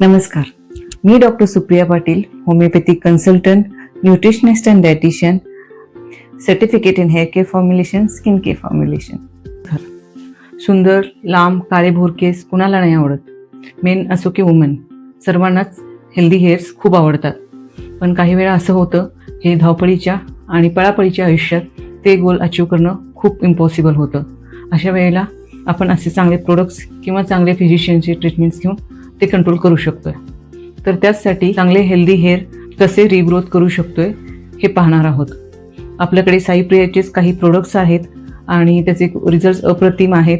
नमस्कार. मी doctor Supriya Patil homeopathic consultant nutritionist and dietitian certificate in hair care formulation skin care formulation सुंदर लांब काळे भोर केस कुणाला नाही आवडत. मेन असो की वुमन सर्वांनाच हेल्दी हेअर्स खूप आवडतात. पण काही वेळा असं होतं हे धावपळीच्या आणि पळापळीच्या आयुष्यात ते गोल अचीव करणं खूप इम्पॉसिबल होतं. अशा वेळेला आपण असे चांगले प्रोडक्ट्स किंवा चांगले फिजिशियनचे ट्रीटमेंट्स घेऊन ते कंट्रोल करू शकतोय. तर त्याचसाठी चांगले हेल्दी हेअर कसे रिग्रोथ करू शकतोय हे पाहणार आहोत. आपल्याकडे साईप्रियाचेच काही प्रोडक्ट्स आहेत आणि त्याचे रिझल्ट अप्रतिम आहेत.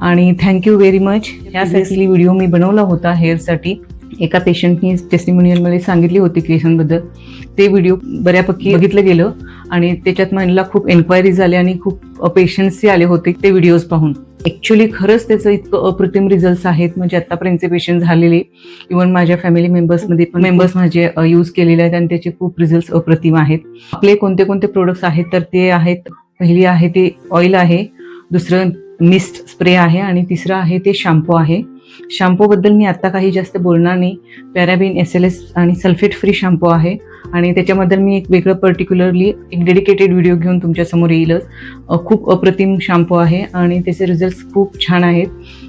आणि थँक्यू व्हेरी मच यासाठी व्हिडिओ मी बनवला होता हेअरसाठी एका पेशंटनी टेस्टिमोनियलमध्ये सांगितली होती केसांबद्दल ते व्हिडिओ बऱ्यापैकी बघितलं गेलं. आणि त्याच्यात मला खूप एन्क्वायरी झाले आणि खूप पेशंट्सही आले होते ते व्हिडिओज पाहून. ॲक्च्युली खरंच त्याचं इतकं अप्रतिम रिझल्ट आहेत. म्हणजे आतापर्यंतचे पेशंट झालेले इव्हन माझ्या फॅमिली मेंबर्समध्ये पण मेंबर्स माझे यूज केलेले आहेत आणि त्याचे खूप रिझल्ट अप्रतिम आहेत. आपले कोणते कोणते प्रोडक्ट्स आहेत तर ते आहेत पहिली आहे ते ऑइल आहे दुसरं मिस्ट स्प्रे आहे आणि तिसरं आहे ते शॅम्पू आहे. शॅम्पूबद्दल मी आता काही जास्त बोलणार नाही. पॅराबिन एस एल एस आणि सल्फेट फ्री शॅम्पू आहे. आणि त्याच्याबद्दल मी एक वेगळं पर्टिक्युलरली एक डेडिकेटेड व्हिडिओ घेऊन तुमच्यासमोर येईलच. खूप अप्रतिम शॅम्पू आहे आणि त्याचे रिझल्ट खूप छान आहेत.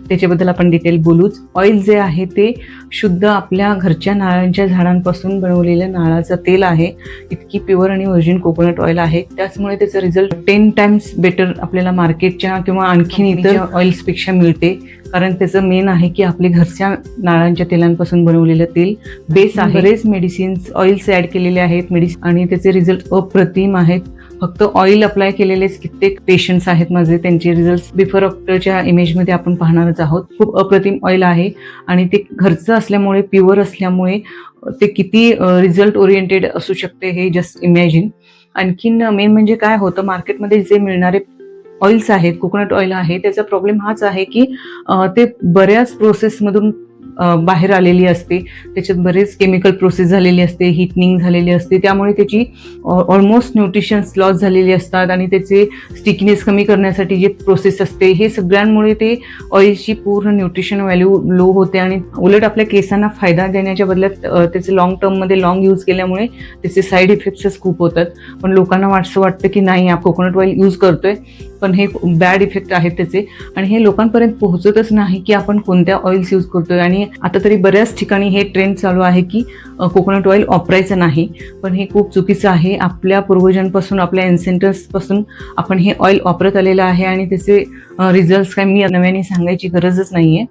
त्याच्याबद्दल आपण डिटेल बोलूच. ऑइल जे आहे ते शुद्ध आपल्या घरच्या नारळांच्या झाडांपासून बनवलेलं नारळाचं तेल आहे. इतकी प्युअर आणि व्हर्जिन कोकोनट ऑइल आहे. त्याचमुळे त्याचं रिझल्ट टेन टाइम्स बेटर आपल्याला मार्केटच्या किंवा आणखीन इतर ऑइल्सपेक्षा मिळते. कारण त्याचं मेन आहे की आपले घरच्या नारळांच्या तेलांपासून बनवलेलं तेल बेस आहे. बरेच मेडिसिन्स ऑइल्स ऍड केलेले आहेत. मेडिसिन आणि त्याचे रिझल्ट अप्रतिम आहेत. फक्त ऑइल अप्लाय केलेलेच कित्येक पेशंट्स आहेत माझे त्यांचे रिझल्ट बिफोर आफ्टरच्या इमेजमध्ये आपण पाहणारच आहोत. खूप अप्रतिम ऑइल आहे आणि ते घरचं असल्यामुळे प्युअर असल्यामुळे ते किती रिझल्ट ओरिएंटेड असू शकते हे जस्ट इमॅजिन आणखीन मेन म्हणजे काय होतं मार्केटमध्ये जे मिळणारे ऑइल्स आहेत कोकोनट ऑइल आहे त्याचा प्रॉब्लेम हाच आहे की ते बऱ्याच प्रोसेसमधून बाहेर आलेली असते. त्याच्यात बरेच केमिकल प्रोसेस झालेली असते हिटनिंग झालेली असते. त्यामुळे त्याची ऑलमोस्ट न्यूट्रिशन्स लॉस झालेली असतात आणि त्याचे स्टिकनेस कमी करण्यासाठी जे प्रोसेस असते हे सगळ्यांमुळे ते ऑइलची पूर्ण न्यूट्रिशन व्हॅल्यू लो होते आणि उलट आपल्या केसांना फायदा देण्याच्या बदल्यात त्याचे लॉंग टर्ममध्ये लॉंग यूज केल्यामुळे त्याचे साईड इफेक्ट्सच खूप होतात. पण लोकांना असं वाटतं की नाही आपण कोकोनट ऑइल यूज करतोय. पण हे बॅड इफेक्ट आहेत त्याचे. आणि हे लोकांपर्यंत पोहोचतच नाही की आपण कोणत्या ऑइल्स यूज करतोय. आणि आता तरी बऱ्याच ठिकाणी हे ट्रेंड चालू आहे की कोकोनट ऑइल वापरायचं नाही. पण हे खूप चुकीचं आहे. आपल्या पूर्वजांपासून आपल्या एन्सेंटर्सपासून आपण हे ऑइल वापरत आलेलं आहे आणि त्याचे रिझल्ट काय मी नव्याने सांगायची गरजच नाही आहे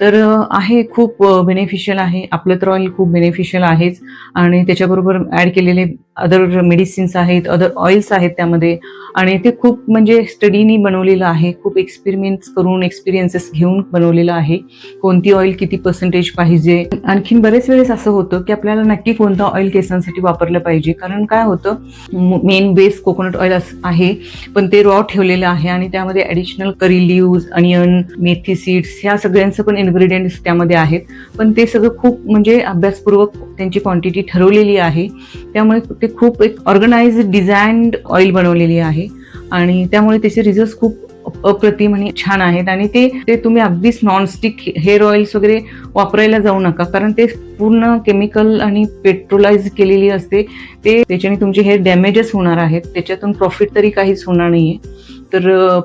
तर आहे खूप बेनिफिशियल आहे. आपलं तर ऑइल खूप बेनिफिशियल आहेच. आणि त्याच्याबरोबर ॲड केलेले अदर मेडिसिन्स आहेत अदर ऑइल्स आहेत त्यामध्ये. आणि ते खूप म्हणजे स्टडीनी बनवलेलं आहे. खूप एक्सपेरिमेंट्स करून एक्सपिरियन्सेस घेऊन बनवलेलं आहे. कोणती ऑइल किती पर्सेंटेज पाहिजे? आणखीन बरेच वेळेस असं होतं की आपल्याला नक्की कोणतं ऑइल केसांसाठी वापरलं पाहिजे. कारण काय होतं मेन बेस कोकोनट ऑइल आहे. पण ते रॉ ठेवलेलं आहे आणि त्यामध्ये ॲडिशनल करी लिव्ज अनियन मेथी सीड्स ह्या सगळ्यांचं पण इन्ग्रेडियंट्स त्यामध्ये आहेत. पण ते सगळं खूप म्हणजे अभ्यासपूर्वक त्यांची क्वांटिटी ठरवलेली आहे. त्यामुळे ते खूप एक ऑर्गनाइज डिझाईन्ड ऑइल बनवलेली आहे. आणि त्यामुळे त्याचे रिझल्ट खूप अप्रतिम आणि छान आहेत आणि ते ते तुम्ही अगदीच नॉनस्टिक हेअर ऑइल्स वगैरे वापरायला जाऊ नका. कारण ते पूर्ण केमिकल आणि पेट्रोलाइज केलेली असते. ते त्याच्याने तुमचे हेअर डॅमेजेस होणार आहेत. त्याच्यातून प्रॉफिट तरी काहीच होणार नाहीये. तर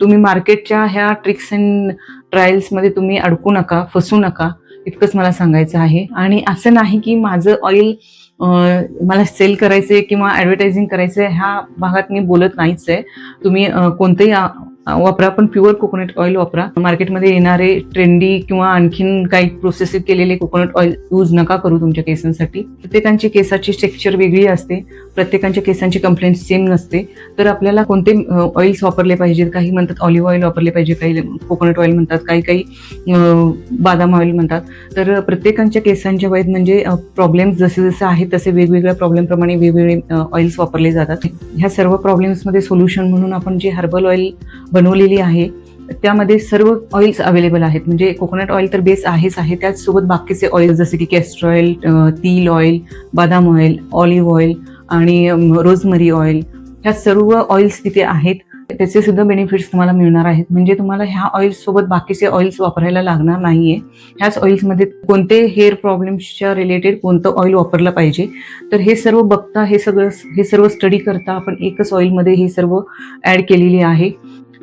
तुम्ही मार्केटच्या ह्या ट्रिक्स अँड ट्रायल्समध्ये तुम्ही अडकू नका फसू नका. इतकंच मला सांगायचं आहे. आणि असं नाही की माझं ऑइल मला सेल करायचंय किंवा ऍडव्हर्टाइजिंग करायचं आहे ह्या भागात मी बोलत नाहीच आहे तुम्ही कोणतंही वापरा पण प्युअर कोकोनट ऑइल वापरा. मार्केटमध्ये येणारे ट्रेंडी किंवा आणखीन काही प्रोसेस केलेले कोकोनट ऑइल यूज नका करू तुमच्या केसांसाठी. प्रत्येकांची केसाची टेक्स्चर वेगळी असते. प्रत्येकांच्या केसांची कंप्लेंट सेम नसते. तर आपल्याला कोणते ऑइल्स वापरले पाहिजेत? काही म्हणतात ऑलिव्ह ऑइल वापरले पाहिजे काही कोकोनट ऑइल म्हणतात काही काही बादाम ऑइल म्हणतात. तर प्रत्येकांच्या केसांच्या वयात म्हणजे प्रॉब्लेम्स जसे जसे आहेत तसे वेगवेगळ्या प्रॉब्लेमप्रमाणे वेगवेगळे ऑइल्स वापरले जातात. ह्या सर्व प्रॉब्लेम्समध्ये सोल्युशन म्हणून आपण जे हर्बल ऑइल बनवलेली आहे त्यामध्ये सर्व ऑइल्स अवेलेबल आहेत. म्हणजे कोकोनट ऑइल तर बेस आहेच आहे. त्याचसोबत बाकीचे ऑइल जसे की कॅस्टर ऑइल तील ऑइल बदाम ऑइल ऑलिव्ह ऑइल आणि रोजमरी ऑइल ह्या सर्व ऑइल्स तिथे आहेत. त्याचे सुद्धा बेनिफिट्स तुम्हाला मिळणार आहेत. म्हणजे तुम्हाला ह्या ऑइल्स सोबत बाकीचे ऑइल्स वापरायला लागणार नाहीये. ह्याच ऑइल्समध्ये कोणते हेअर प्रॉब्लेम्सच्या रिलेटेड कोणतं ऑइल वापरलं पाहिजे. तर हे सर्व बघता हे सगळं हे सर्व स्टडी करता आपण एकच ऑइलमध्ये हे सर्व ऍड केलेली आहे.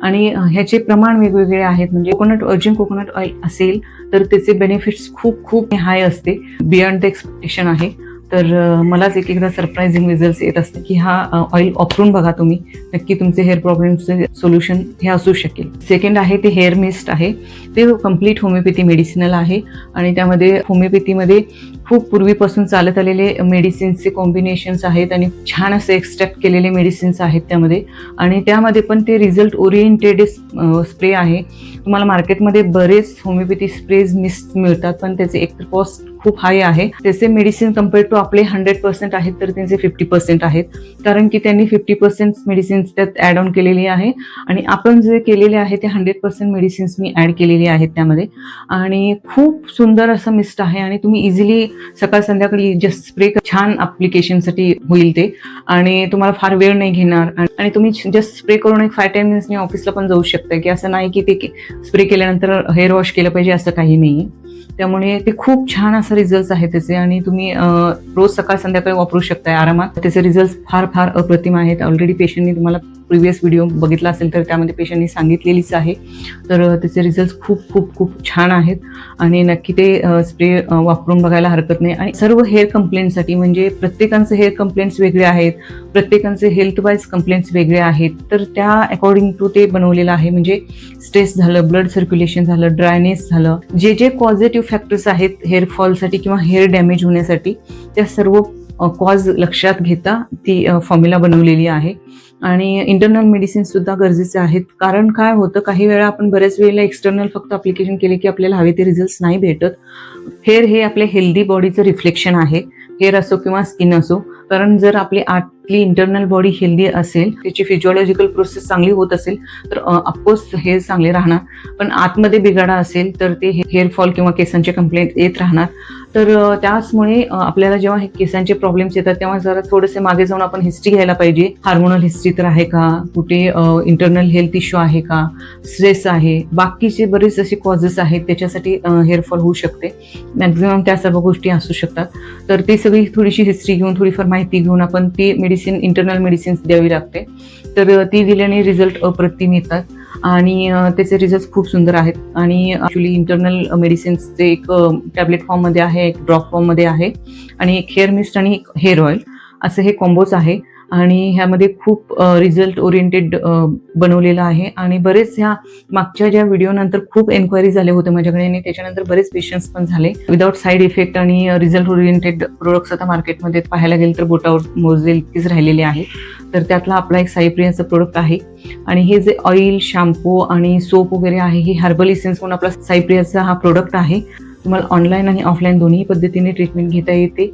आणि ह्याचे प्रमाण वेगवेगळे आहेत. म्हणजे कोकोनट अर्जिन कोकोनट ऑइल असेल तर त्याचे बेनिफिट्स खूप खूप हाय असते. बियॉन्ड द एक्सपेक्टेशन आहे. तर मलाच एक एकदा सरप्राइझिंग रिझल्ट येत असते की हा ऑइल वापरून बघा तुम्ही. नक्की तुमचे हेअर प्रॉब्लेमचे सोल्युशन हे असू शकेल. सेकंड आहे ते हेअर मिस्ट आहे. ते कंप्लीट होमिओपॅथी मेडिसिनल आहे. आणि त्यामध्ये होमिओपॅथीमध्ये खूप पूर्वीपासून चालत आलेले मेडिसिन्सचे कॉम्बिनेशन्स आहेत आणि छान असे एक्स्ट्रॅक्ट केलेले मेडिसिन्स आहेत त्यामध्ये. आणि त्यामध्ये पण ते रिझल्ट ओरिएंटेड स्प्रे आहे. तुम्हाला मार्केटमध्ये बरेच होमिओपॅथी स्प्रेज मिस मिळतात पण त्याचे एक कॉस्ट खूप हाय आहे. त्याचे मेडिसिन कंपेअर टू आपले हंड्रेड पर्सेंट आहेत तर त्यांचे फिफ्टी पर्सेंट आहेत. कारण की त्यांनी फिफ्टी पर्सेंट मेडिसिन्स त्यात ॲड ऑन केलेली आहे. आणि आपण जे केलेले आहे ते हंड्रेड पर्सेंट मेडिसिन्स मी ॲड केलेली आहेत त्यामध्ये. आणि खूप सुंदर असं मिस्ट आहे आणि तुम्ही इझिली सकाळ संध्याकाळी जस्ट स्प्रे छान अप्लिकेशनसाठी होईल ते. आणि तुम्हाला फार वेळ नाही घेणार. आणि- आणि तुम्ही जस्ट स्प्रे करून एक फाय टेन मिनिट्सनी ऑफिसला पण जाऊ शकता की असं नाही की ते स्प्रे केल्यानंतर हेअर वॉश केलं पाहिजे असं काही नाही त्यामुळे ते खूप छान असं रिझल्ट आहे त्याचे. आणि तुम्ही रोज सकाळ संध्याकाळी वापरू शकताय आरामात. त्याचे रिझल्ट फार फार अप्रतिम आहेत. ऑलरेडी पेशंटनी तुम्हाला प्रिव्हियस व्हिडिओ बघितला असेल तर त्यामध्ये पेशंटनी सांगितलेलीच आहे. तर त्याचे रिझल्ट खूप खूप खूप छान आहेत. आणि नक्की ते स्प्रे वापरून बघायला हरकत नाही. आणि सर्व हेअर कंप्लेंटसाठी म्हणजे प्रत्येकांचे हेअर कंप्लेंट्स वेगळे आहेत. प्रत्येकांचे हेल्थ वाईज कंप्लेंट्स वेगळे आहेत. तर त्या अकॉर्डिंग टू ते बनवलेलं आहे. म्हणजे स्ट्रेस झालं ब्लड सर्क्युलेशन झालं ड्रायनेस झालं. जे जे पॉझिटिव्ह फॅक्टर्स आहेत हेअर फॉलसाठी किंवा हेअर डॅमेज होण्यासाठी त्या सर्व कॉज लक्षात घेता ती फॉर्म्युला बनवलेली आहे. आणि इंटरनल मेडिसिन सुद्धा गरजेचे आहेत. कारण काय होतं काही वेळा आपण बऱ्याच वेळेला एक्सटर्नल फक्त अप्लिकेशन केले की आपल्याला हवे ते रिझल्ट नाही भेटत. हेअर हे आपल्या हेल्दी बॉडीचं रिफ्लेक्शन आहे. हेअर असो किंवा स्किन असो. कारण जर आपली आतली इंटरनल बॉडी हेल्दी असेल त्याची फिजिओलॉजिकल प्रोसेस चांगली होत असेल तर अफकोर्स हेअर चांगले राहणार. पण आतमध्ये बिघाडा असेल तर ते हेअर फॉल किंवा केसांचे कंप्लेंट येत राहणार. तर त्याचमुळे आपल्याला जेव्हा हे केसांचे प्रॉब्लेम्स येतात तेव्हा जरा थोडेसे मागे जाऊन आपण हिस्ट्री घ्यायला पाहिजे. हार्मोनल हिस्ट्री तर आहे का? कुठे इंटरनल हेल्थ इश्यू आहे का? स्ट्रेस आहे. बाकीचे बरेच असे कॉजेस आहेत त्याच्यासाठी हेअरफॉल होऊ शकते. मॅक्झिमम त्या सर्व गोष्टी असू शकतात. तर ती सगळी थोडीशी हिस्ट्री घेऊन थोडीफार माहिती घेऊन आपण ती मेडिसिन इंटरनल मेडिसिन्स द्यावी लागते. तर ती दिल्याने रिझल्ट अप्रतिम येतात. आणि त्याचे रिझल्ट खूप सुंदर आहेत. आणि ॲक्च्युली इंटरनल मेडिसिन्सचे एक टॅबलेट फॉर्ममध्ये आहे एक ड्रॉप फॉर्ममध्ये आहे. आणि एक हेअर मिस्ट आणि एक हेअर ऑइल असं हे कॉम्बोज आहे. आणि ह्यामध्ये खूप रिझल्ट ओरिएंटेड बनवलेलं आहे. आणि बरेच ह्या मागच्या ज्या व्हिडिओनंतर खूप एन्क्वायरी झाले होते माझ्याकडे आणि त्याच्यानंतर बरेच पेशन्स पण झाले. विदाउट साईड इफेक्ट आणि रिझल्ट ओरिएंटेड प्रोडक्ट्स आता मार्केटमध्ये पाहायला गेलं तर बोटावर मोजले इतकीच राहिलेले आहे. तर त्यातला आपला एक साईप्रियाचं प्रोडक्ट आहे. आणि हे जे ऑइल शॅम्पू आणि सोप वगैरे आहे हे हर्बल इसेन्स म्हणून आपला साईप्रियाचा हा प्रोडक्ट आहे. तुम्हाला ऑनलाईन आणि ऑफलाईन दोन्ही पद्धतीने ट्रीटमेंट घेता येते.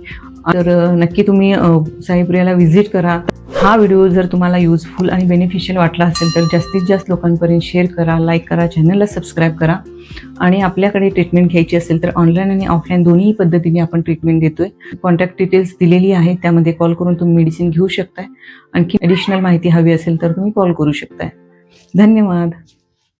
तर नक्की तुम्ही साईप्रियाला व्हिजिट करा. हा व्हिडिओ जर तुम्हाला युजफुल आणि बेनिफिशियल वाटला असेल तर जास्तीत जास्त लोकांपर्यंत शेअर करा लाईक करा चॅनलला सबस्क्राईब करा. आणि आपल्याकडे ट्रीटमेंट घ्यायची असेल तर ऑनलाईन आणि ऑफलाईन दोन्ही पद्धतीने आपण ट्रीटमेंट देतोय. कॉन्टॅक्ट डिटेल्स दिलेली आहे त्यामध्ये कॉल करून तुम्ही मेडिसिन घेऊ शकताय. आणखी ॲडिशनल माहिती हवी असेल तर तुम्ही कॉल करू शकताय. धन्यवाद.